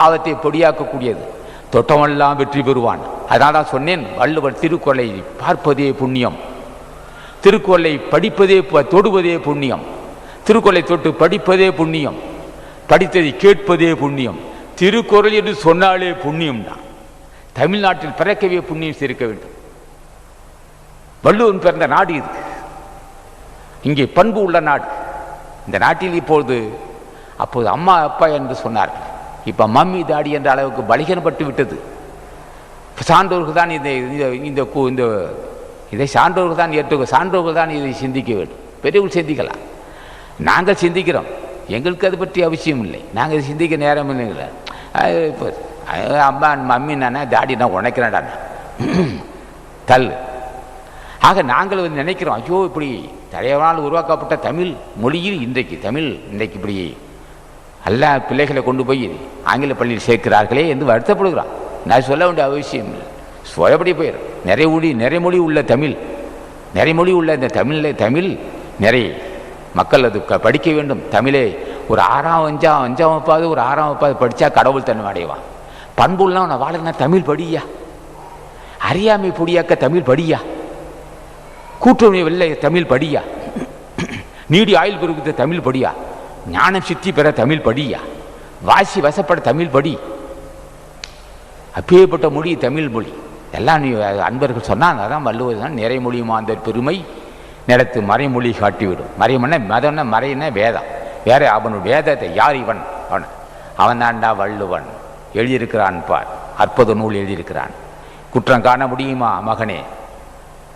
பாவத்தை பொடியாக்கக்கூடியது. தொட்டமெல்லாம் வெற்றி பெறுவான். அதனால தான் சொன்னேன் வள்ளுவர் திருக்குறளை பார்ப்பதே புண்ணியம். திருக்குறளை படிப்பதே தொடுவதே புண்ணியம். திருக்குறளை தொட்டு படிப்பதே புண்ணியம். படித்ததை கேட்பதே புண்ணியம். திருக்குறள் என்று சொன்னாலே புண்ணியம் தான் தமிழ்நாட்டில் பிறக்கவே புண்ணியம் சேர்க்க வேண்டும். வள்ளுவன் பிறந்த நாடு இது. இங்கே பண்பு உள்ள நாடு. இந்த நாட்டில் இப்பொழுது அப்போது அம்மா அப்பா என்று சொன்னார்கள். இப்போ மம்மி தாடி என்ற அளவுக்கு பலிகனப்பட்டு விட்டது. சான்றோர்கள் தான் இதை இந்த இந்த இந்த இதை சான்றோர்கள் தான் ஏற்று சான்றோர்கள் தான் இதை சிந்திக்க வேண்டும். பெரியவர்கள் சிந்திக்கலாம். நாங்கள் சிந்திக்கிறோம். எங்களுக்கு அது பற்றி அவசியம் இல்லை. நாங்கள் இதை சிந்திக்க நேரம் இல்லை. இப்போ அம்மா மம்மி நானே தாடி நான் உழைக்கிறேன்டா தள்ளு ஆக நாங்கள் வந்து நினைக்கிறோம். ஐயோ இப்படி தலைவனால் உருவாக்கப்பட்ட தமிழ் மொழியில் இன்றைக்கு தமிழ் இன்றைக்கு இப்படி எல்லா பிள்ளைகளை கொண்டு போய் ஆங்கில பள்ளியில் சேர்க்கிறார்களே என்று வருத்தப்படுகிறான். நான் சொல்ல வேண்டிய அவசியம் இல்லை. சொல்லப்படி போயிடும் நிறைய மொழி நிறைய மொழி உள்ள தமிழ். நிறைய மொழி உள்ள இந்த தமிழில் தமிழ் நிறைய மக்கள் அது க- படிக்க வேண்டும். தமிழே ஒரு ஆறாம் அஞ்சாம் அஞ்சாம் வகுப்பாவது ஒரு ஆறாம் வகுப்பாவது படித்தா கடவுள் தன்மை அடைவான் பண்புலாம் நான் வாழனா தமிழ் படியா? அறியாமை பொடியாக்க தமிழ் படியா? கூட்டுறவு வெள்ளை தமிழ் படியா? நீடி ஆயுள் பெருகுத்த தமிழ் படியா? ஞானம் சித்தி பெற தமிழ் படியா வாசி வசப்பட தமிழ் படி. அப்பேற்பட்ட மொழி தமிழ் மொழி. எல்லாம் நீ அன்பர்கள் சொன்னாங்க அதான் வள்ளுவர் தான் நிறைமொழியுமா அந்த பெருமை நிலத்து மறைமொழி காட்டிவிடும். மறைமொழி மதம்னா மறைன்னா வேதம். வேற அவன் வேதத்தை யார் இவன்? அவன் அவன் தாண்டா வள்ளுவன். எழுதியிருக்கிறான் பார். அற்புத நூல் எழுதியிருக்கிறான். குற்றம் காண முடியுமா மகனே?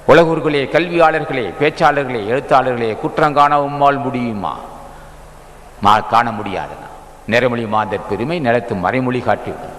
உலகூர்களே கல்வியாளர்களே பேச்சாளர்களே எழுத்தாளர்களே குற்றம் காண உம்மால் முடியுமா? காண முடியாதுன்னா நிறமொழி மாந்தர் பெருமை நிலத்து மறைமொழி காட்டிவிடும்.